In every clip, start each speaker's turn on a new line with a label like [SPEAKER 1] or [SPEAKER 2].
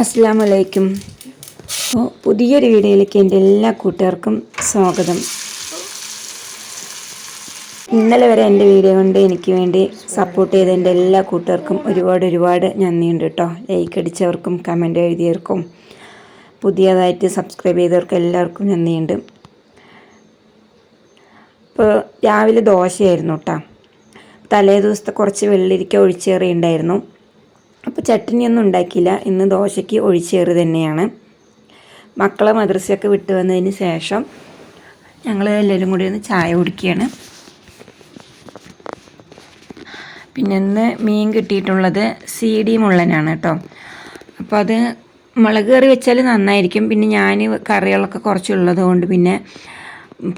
[SPEAKER 1] അസ്സാം വലൈക്കും അപ്പോൾ പുതിയൊരു വീഡിയോയിലേക്ക് എന്റെ എല്ലാ കൂട്ടുകാർക്കും സ്വാഗതം. ഇന്നലെ വരെ എന്റെ വീഡിയോ കൊണ്ട് എനിക്ക് വേണ്ടി സപ്പോർട്ട് ചെയ്ത എന്റെ എല്ലാ കൂട്ടുകാർക്കും ഒരുപാട് ഒരുപാട് നന്ദിയുണ്ട് കേട്ടോ. ലൈക്ക് അടിച്ചവർക്കും കമന്റ് എഴുതിയവർക്കും പുതിയതായിട്ട് സബ്സ്ക്രൈബ് ചെയ്തവർക്കും എല്ലാവർക്കും നന്ദിയുണ്ട്. ഇപ്പോൾ രാവിലെ ദോശയായിരുന്നു കേട്ടോ. തലേ ദിവസത്തെ കുറച്ച് വെള്ളരിക്ക ഒഴിച്ചേറി ഉണ്ടായിരുന്നു. അപ്പോൾ ചട്നിയൊന്നും ഉണ്ടാക്കിയില്ല. ഇന്ന് ദോശയ്ക്ക് ഒഴിച്ചേറ് തന്നെയാണ്. മക്കളെ മദ്രസയൊക്കെ വിട്ട് വന്നതിന് ശേഷം ഞങ്ങൾ എല്ലാവരും കൂടി ഒന്ന് ചായ കുടിക്കുകയാണ്. പിന്നെ ഇന്ന് മീൻ കിട്ടിയിട്ടുള്ളത് സി ഡി മുള്ളനാണ് കേട്ടോ. അപ്പോൾ അത് മുളക് കറി വെച്ചാൽ നന്നായിരിക്കും. പിന്നെ ഞാൻ കറികളൊക്കെ കുറച്ചുള്ളത് കൊണ്ട് പിന്നെ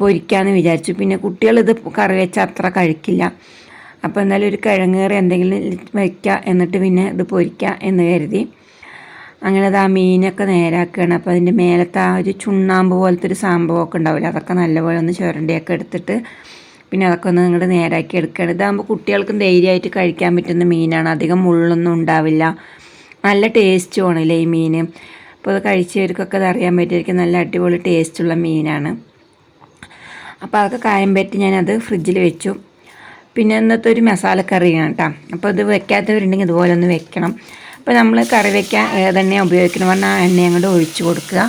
[SPEAKER 1] പൊരിക്കാമെന്ന് വിചാരിച്ചു. പിന്നെ കുട്ടികളിത് കറി വെച്ചാൽ അത്ര കഴിക്കില്ല. അപ്പോൾ എന്നാലും ഒരു കിഴങ്ങേറി എന്തെങ്കിലും വയ്ക്കുക എന്നിട്ട് പിന്നെ ഇത് പൊരിക്കുക എന്ന് കരുതി. അങ്ങനെ അത് ആ മീനൊക്കെ നേരാക്കുകയാണ് അപ്പോൾ അതിന്റെ മേലത്തെ ആ ഒരു ചുണ്ണാമ്പ് പോലത്തെ ഒരു സംഭവമൊക്കെ ഉണ്ടാവില്ല? അതൊക്കെ നല്ലപോലെ ഒന്ന് ചുരണ്ടിയൊക്കെ എടുത്തിട്ട് പിന്നെ അതൊക്കെ ഒന്ന് നിങ്ങൾ നേരാക്കി എടുക്കുകയാണ് ഇതാകുമ്പോൾ കുട്ടികൾക്കും ധൈര്യമായിട്ട് കഴിക്കാൻ പറ്റുന്ന മീനാണ്. അധികം മുള്ളൊന്നും ഉണ്ടാവില്ല. നല്ല ടേസ്റ്റുമാണല്ലേ ഈ മീൻ അപ്പോൾ അത് കഴിച്ചവർക്കൊക്കെ അത് അറിയാൻ പറ്റിയിരിക്കും നല്ല അടിപൊളി ടേസ്റ്റുള്ള മീനാണ്. അപ്പോൾ അതൊക്കെ കായം പറ്റി ഞാനത് ഫ്രിഡ്ജിൽ വെച്ചു. പിന്നെ ഇന്നത്തെ ഒരു മസാലക്കറിയാണ് കേട്ടോ. അപ്പോൾ ഇത് വെക്കാത്തവരുണ്ടെങ്കിൽ ഇതുപോലെ ഒന്ന് വെക്കണം. അപ്പോൾ നമ്മൾ കറി വെക്കാൻ ഏതെണ്ണ ഉപയോഗിക്കണം പറഞ്ഞാൽ ആ എണ്ണയും കൂടെ ഒഴിച്ച് കൊടുക്കുക.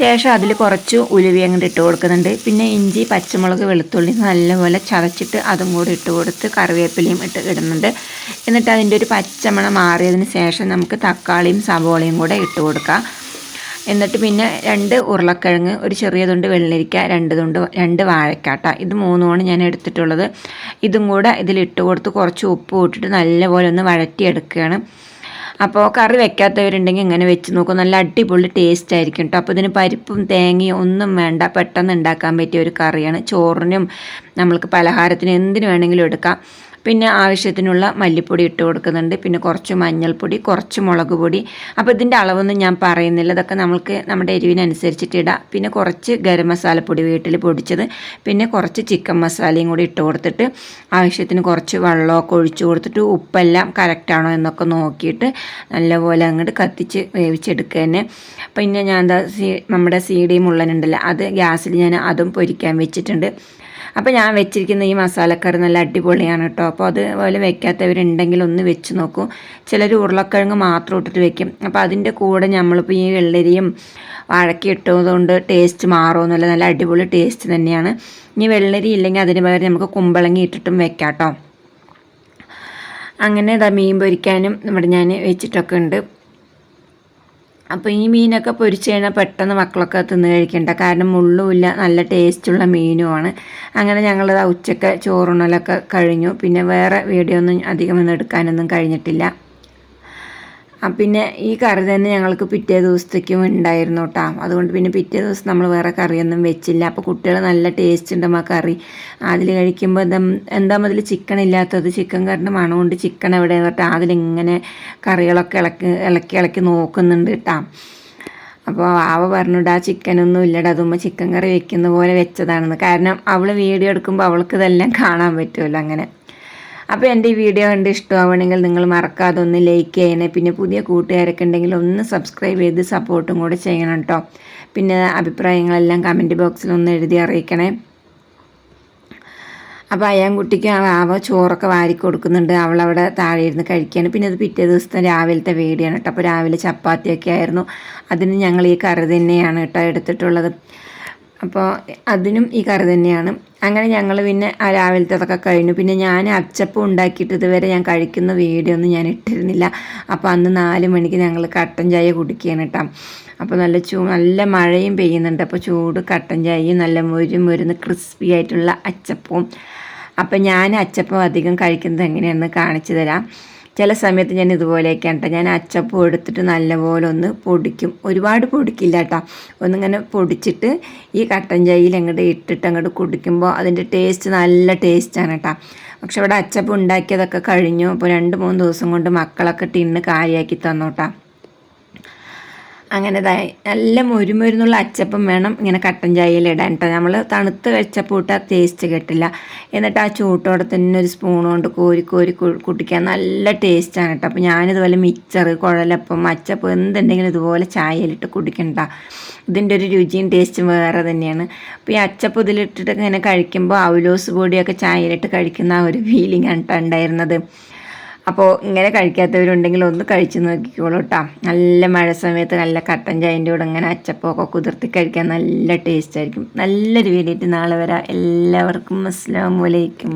[SPEAKER 1] ശേഷം അതിൽ കുറച്ച് ഉലുവി അങ്ങോട്ട് ഇട്ട് കൊടുക്കുന്നുണ്ട്. പിന്നെ ഇഞ്ചി പച്ചമുളക് വെളുത്തുള്ളി നല്ലപോലെ ചതച്ചിട്ട് അതും കൂടി ഇട്ട് കൊടുത്ത് കറിവേപ്പിലയും ഇട്ട് ഇടുന്നുണ്ട്. എന്നിട്ട് അതിന്റെ ഒരു പച്ചമണം മാറിയതിന് ശേഷം നമുക്ക് തക്കാളിയും സവോളയും കൂടെ ഇട്ട് കൊടുക്കാം. എന്നിട്ട് പിന്നെ രണ്ട് ഉരുളക്കിഴങ്ങ് ഒരു ചെറിയ തുണ്ട് വെള്ളരിക്ക രണ്ട് തുണ്ട് രണ്ട് വാഴക്കാട്ട. ഇത് മൂന്നുമാണ് ഞാൻ എടുത്തിട്ടുള്ളത്. ഇതും കൂടെ ഇതിലിട്ട് കൊടുത്ത് കുറച്ച് ഉപ്പ് ഇട്ടിട്ട് നല്ലപോലെ ഒന്ന് വഴറ്റിയെടുക്കുകയാണ്. അപ്പോൾ കറി വെക്കാത്തവരുണ്ടെങ്കിൽ ഇങ്ങനെ വെച്ച് നോക്കും. നല്ല അടിപൊളി ടേസ്റ്റ് ആയിരിക്കും കേട്ടോ അപ്പോൾ ഇതിന് പരിപ്പും തേങ്ങയും ഒന്നും വേണ്ട. പെട്ടെന്ന് ഉണ്ടാക്കാൻ പറ്റിയ ഒരു കറിയാണ്. ചോറിനും നമ്മൾക്ക് പലഹാരത്തിനും എന്തിനു വേണമെങ്കിലും എടുക്കാം. പിന്നെ ആവശ്യത്തിനുള്ള മല്ലിപ്പൊടി ഇട്ട് കൊടുക്കുന്നുണ്ട്. പിന്നെ കുറച്ച് മഞ്ഞൾപ്പൊടി കുറച്ച് മുളക് പൊടി. അപ്പോൾ ഇതിന്റെ അളവൊന്നും ഞാൻ പറയുന്നില്ല. ഇതൊക്കെ നമ്മൾക്ക് നമ്മുടെ എരിവിനനുസരിച്ചിട്ട് ഇടാം. പിന്നെ കുറച്ച് ഗരം മസാലപ്പൊടി വീട്ടിൽ പൊടിച്ചത്. പിന്നെ കുറച്ച് ചിക്കൻ മസാലയും കൂടി ഇട്ട് കൊടുത്തിട്ട് ആവശ്യത്തിന് കുറച്ച് വെള്ളമൊക്കെ ഒഴിച്ചു കൊടുത്തിട്ട് ഉപ്പെല്ലാം കറക്റ്റാണോ എന്നൊക്കെ നോക്കിയിട്ട് നല്ലപോലെ അങ്ങോട്ട് കത്തിച്ച് വേവിച്ചെടുക്കുക തന്നെ പിന്നെ ഞാൻ എന്താ സീ നമ്മുടെ സീഡി മുള്ളനുണ്ടല്ലോ അത് ഗ്യാസിൽ ഞാൻ അതും പൊരിക്കാൻ വെച്ചിട്ടുണ്ട്. അപ്പോൾ ഞാൻ വെച്ചിരിക്കുന്ന ഈ മസാലക്കറി നല്ല അടിപൊളിയാണ് കേട്ടോ. അപ്പോൾ അതുപോലെ വെക്കാത്തവരുണ്ടെങ്കിൽ ഒന്ന് വെച്ച് നോക്കൂ. ചിലർ ഉരുളക്കിഴങ്ങ് മാത്രം ഇട്ടിട്ട് വെക്കും. അപ്പോൾ അതിന്റെ കൂടെ നമ്മളിപ്പോൾ ഈ വെള്ളരിയും വഴക്കി ഇട്ടതുകൊണ്ട് ടേസ്റ്റ് മാറുമെന്നല്ല നല്ല അടിപൊളി ടേസ്റ്റ് തന്നെയാണ്. ഇനി വെള്ളരി ഇല്ലെങ്കിൽ അതിന് പകരം നമുക്ക് കുമ്പളങ്ങി ഇട്ടിട്ടും വെക്കാം കേട്ടോ. അങ്ങനെ ഇതാ മീൻ പൊരിക്കാനും ഇവിടെ ഞാൻ വെച്ചിട്ടൊക്കെ ഉണ്ട്. അപ്പോൾ ഈ മീനൊക്കെ പൊരിച്ച് കഴിഞ്ഞാൽ പെട്ടെന്ന് മക്കളൊക്കെ തിന്ന് കഴിക്കണ്ട. കാരണം മുള്ളുമില്ല നല്ല ടേസ്റ്റുള്ള മീനുമാണ്. അങ്ങനെ ഞങ്ങൾ ഉച്ചയ്ക്ക് ചോറുണലൊക്കെ കഴിഞ്ഞു. പിന്നെ വേറെ വീഡിയോ ഒന്നും അധികം ഒന്നും എടുക്കാനൊന്നും കഴിഞ്ഞിട്ടില്ല. പിന്നെ ഈ കറി തന്നെ ഞങ്ങൾക്ക് പിറ്റേ ദിവസത്തേക്കും ഉണ്ടായിരുന്നു കേട്ടോ അതുകൊണ്ട് പിന്നെ പിറ്റേ ദിവസം നമ്മൾ വേറെ കറിയൊന്നും വെച്ചില്ല. അപ്പോൾ കുട്ടികൾ നല്ല ടേസ്റ്റ് ഉണ്ട് ആ കറി. അതിൽ കഴിക്കുമ്പോൾ എന്താ മുതൽ ചിക്കൻ ഇല്ലാത്തത്? ചിക്കൻ കറിന്റെ മണം കൊണ്ട് ചിക്കൻ എവിടെ കേട്ടോ അതിലിങ്ങനെ കറികളൊക്കെ ഇളക്കി ഇളക്കി ഇളക്കി നോക്കുന്നുണ്ട് കേട്ടോ അപ്പോൾ ആവ പറഞ്ഞിട്ട് ആ ചിക്കനൊന്നും ഇല്ലടാ. അതുമ്പോൾ ചിക്കൻ കറി വെക്കുന്ന പോലെ വെച്ചതാണെന്ന്. കാരണം അവൾ വീഡിയോ എടുക്കുമ്പോൾ അവൾക്ക് ഇതെല്ലാം കാണാൻ പറ്റുമല്ലോ അങ്ങനെ. അപ്പോൾ എന്റെ ഈ വീഡിയോ കണ്ട് ഇഷ്ടമാവണമെങ്കിൽ നിങ്ങൾ മറക്കാതെ ഒന്ന് ലൈക്ക് ചെയ്യണേ. പിന്നെ പുതിയ കൂട്ടുകാരൊക്കെ ഉണ്ടെങ്കിൽ ഒന്ന് സബ്സ്ക്രൈബ് ചെയ്ത് സപ്പോർട്ടും കൂടെ ചെയ്യണം കേട്ടോ പിന്നെ അഭിപ്രായങ്ങളെല്ലാം കമന്റ് ബോക്സിൽ ഒന്ന് എഴുതി അറിയിക്കണേ. അപ്പോൾ അയ്യാൻകുട്ടിക്ക് ആവ ചോറൊക്കെ വാരി കൊടുക്കുന്നുണ്ട്. അവളവിടെ താഴെ ഇരുന്ന് കഴിക്കുകയാണ് പിന്നെ അത് പിറ്റേ ദിവസത്തെ രാവിലത്തെ വേടിയാണ് കേട്ടോ അപ്പോൾ രാവിലെ ചപ്പാത്തിയൊക്കെ ആയിരുന്നു. അതിന് ഞങ്ങൾ ഈ കറി തന്നെയാണ് കേട്ടോ എടുത്തിട്ടുള്ളത്. അപ്പോൾ അതിനും ഈ കറി തന്നെയാണ്. അങ്ങനെ ഞങ്ങൾ പിന്നെ ആ രാവിലത്തെ അതൊക്കെ കഴിഞ്ഞു. പിന്നെ ഞാൻ അച്ചപ്പം ഉണ്ടാക്കിയിട്ട് ഇതുവരെ ഞാൻ കഴിക്കുന്ന വീഡിയോ ഒന്നും ഞാൻ ഇട്ടിരുന്നില്ല. അപ്പോൾ അന്ന് നാല് മണിക്ക് ഞങ്ങൾ കട്ടൻ ചായ കുടിക്കുകയാണ് കേട്ടോ. അപ്പോൾ നല്ല ചൂ നല്ല മഴയും പെയ്യുന്നുണ്ട്. അപ്പോൾ ചൂട് കട്ടൻ ചായയും നല്ല മുരും മുരുന്ന് ക്രിസ്പി ആയിട്ടുള്ള അച്ചപ്പവും. അപ്പം ഞാൻ അച്ചപ്പം അധികം കഴിക്കുന്നത് എങ്ങനെയാണെന്ന് കാണിച്ചു തരാം. ചില സമയത്ത് ഞാൻ ഇതുപോലെയൊക്കെയാണ് കേട്ടോ ഞാൻ അച്ചപ്പം എടുത്തിട്ട് നല്ലപോലെ ഒന്ന് പൊടിക്കും. ഒരുപാട് പൊടിക്കില്ല കേട്ടോ ഒന്നിങ്ങനെ പൊടിച്ചിട്ട് ഈ കട്ടൻ ചായയിൽ അങ്ങോട്ട് ഇട്ടിട്ട് അങ്ങോട്ട് കുടിക്കുമ്പോൾ അതിന്റെ ടേസ്റ്റ് നല്ല ടേസ്റ്റാണ് കേട്ടോ പക്ഷെ ഇവിടെ അച്ചപ്പം ഉണ്ടാക്കിയതൊക്കെ കഴിഞ്ഞു. അപ്പോൾ രണ്ട് മൂന്ന് ദിവസം കൊണ്ട് മക്കളൊക്കെ ടിന്ന് കാലിയാക്കി തന്നു കേട്ടോ അങ്ങനെ നല്ല മൊരുമൊരുന്നുള്ള അച്ചപ്പം വേണം ഇങ്ങനെ കട്ടൻ ചായയിൽ ഇടാൻ കേട്ടോ നമ്മൾ തണുത്ത് വെച്ചപ്പോൾ ഇട്ട ടേസ്റ്റ് കിട്ടില്ല. എന്നിട്ട് ആ ചൂട്ടോടെ തന്നെ ഒരു സ്പൂൺ കൊണ്ട് കോരി കോരി കുട്ടിക്കാൻ നല്ല ടേസ്റ്റാണ് കേട്ടോ അപ്പോൾ ഞാനിതുപോലെ മിക്സർ കുഴലപ്പം അച്ചപ്പം എന്തുണ്ടെങ്കിലും ഇതുപോലെ ചായയിലിട്ട് കുടിക്കണ്ട. ഇതിന്റെ ഒരു രുചിയും ടേസ്റ്റും വേറെ തന്നെയാണ്. അപ്പോൾ ഈ അച്ചപ്പം ഇതിലിട്ടിട്ട് ഇങ്ങനെ കഴിക്കുമ്പോൾ അവലോസ് പൊടിയൊക്കെ ചായയിലിട്ട് കഴിക്കുന്ന ആ ഒരു ഫീലിംഗ് ആണ് കേട്ടോ ഉണ്ടായിരുന്നത്. അപ്പോൾ ഇങ്ങനെ കഴിക്കാത്തവരുണ്ടെങ്കിൽ ഒന്ന് കഴിച്ച് നോക്കിക്കോളൂ കേട്ടോ നല്ല മഴ സമയത്ത് നല്ല കട്ടൻ ചായന്റെ കൂടെ ഇങ്ങനെ അച്ചപ്പമൊക്കെ കുതിർത്തി കഴിക്കാൻ നല്ല ടേസ്റ്റ് ആയിരിക്കും. നല്ലൊരു വീഡിയോ നാളെ വരാം. എല്ലാവർക്കും അസ്സാം വലൈക്കും